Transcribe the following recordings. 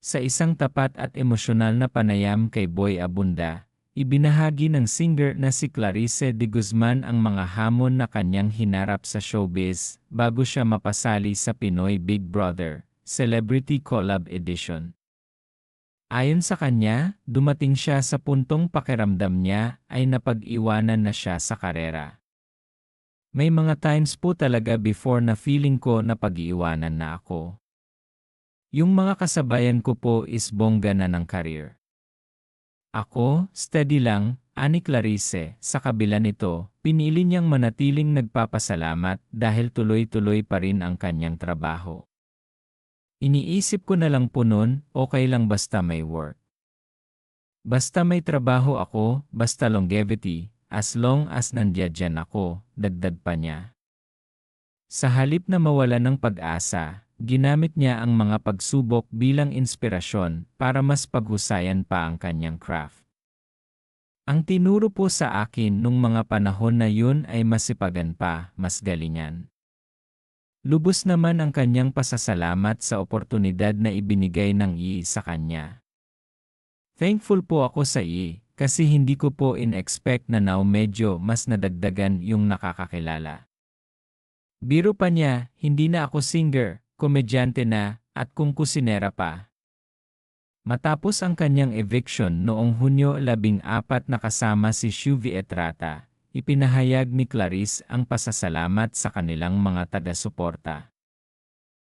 Sa isang tapat at emosyonal na panayam kay Boy Abunda, ibinahagi ng singer na si Clarice de Guzman ang mga hamon na kanyang hinarap sa showbiz bago siya mapasali sa Pinoy Big Brother Celebrity Collab Edition. Ayon sa kanya, dumating siya sa puntong pakiramdam niya ay napag-iwanan na siya sa karera. May mga times po talaga before na feeling ko na pag-iiwanan na ako. Yung mga kasabayan ko po is bongga na ng career. Ako, steady lang, ani Clarice, sa kabila nito, pinili niyang manatiling nagpapasalamat dahil tuloy-tuloy pa rin ang kanyang trabaho. Iniisip ko na lang po nun, okay lang basta may work. Basta may trabaho ako, basta longevity, as long as nandiyan ako, dagdag pa niya. Sa halip na mawala ng pag-asa, ginamit niya ang mga pagsubok bilang inspirasyon para mas paghusayan pa ang kanyang craft. Ang tinuro po sa akin nung mga panahon na yun ay masipagan pa, mas galingan. Lubos naman ang kanyang pasasalamat sa oportunidad na ibinigay ng I sa kanya. Thankful po ako sa I, kasi hindi ko po in-expect na now medyo mas nadagdagan yung nakakakilala. Biro pa niya, hindi na ako singer, komedyante na, at kung kusinera pa. Matapos ang kanyang eviction noong Hunyo 14 na kasama si Shuvi Etrata, ipinahayag ni Clarice ang pasasalamat sa kanilang mga taga-suporta.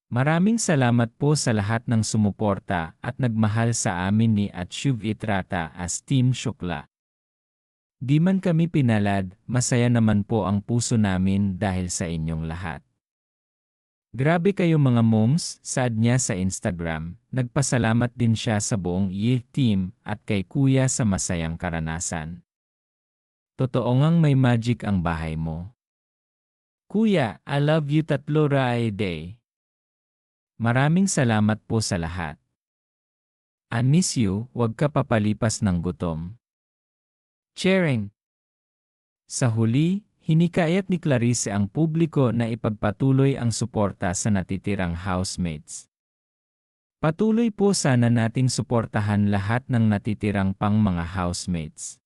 Maraming salamat po sa lahat ng sumuporta at nagmahal sa amin ni at Shuv Itrata as Team Shukla. Di man kami pinalad, masaya naman po ang puso namin dahil sa inyong lahat. Grabe kayo mga moms, sad niya sa Instagram. Nagpasalamat din siya sa buong YE team at kay kuya sa masayang karanasan. Totoo ngang may magic ang bahay mo. Kuya, I love you tatlo raay day. Maraming salamat po sa lahat. I miss you, wag ka papalipas ng gutom. Sharing. Sa huli, Hinikayat ni Clarice ang publiko na ipagpatuloy ang suporta sa natitirang housemates. Patuloy po sana nating suportahan lahat ng natitirang pang mga housemates.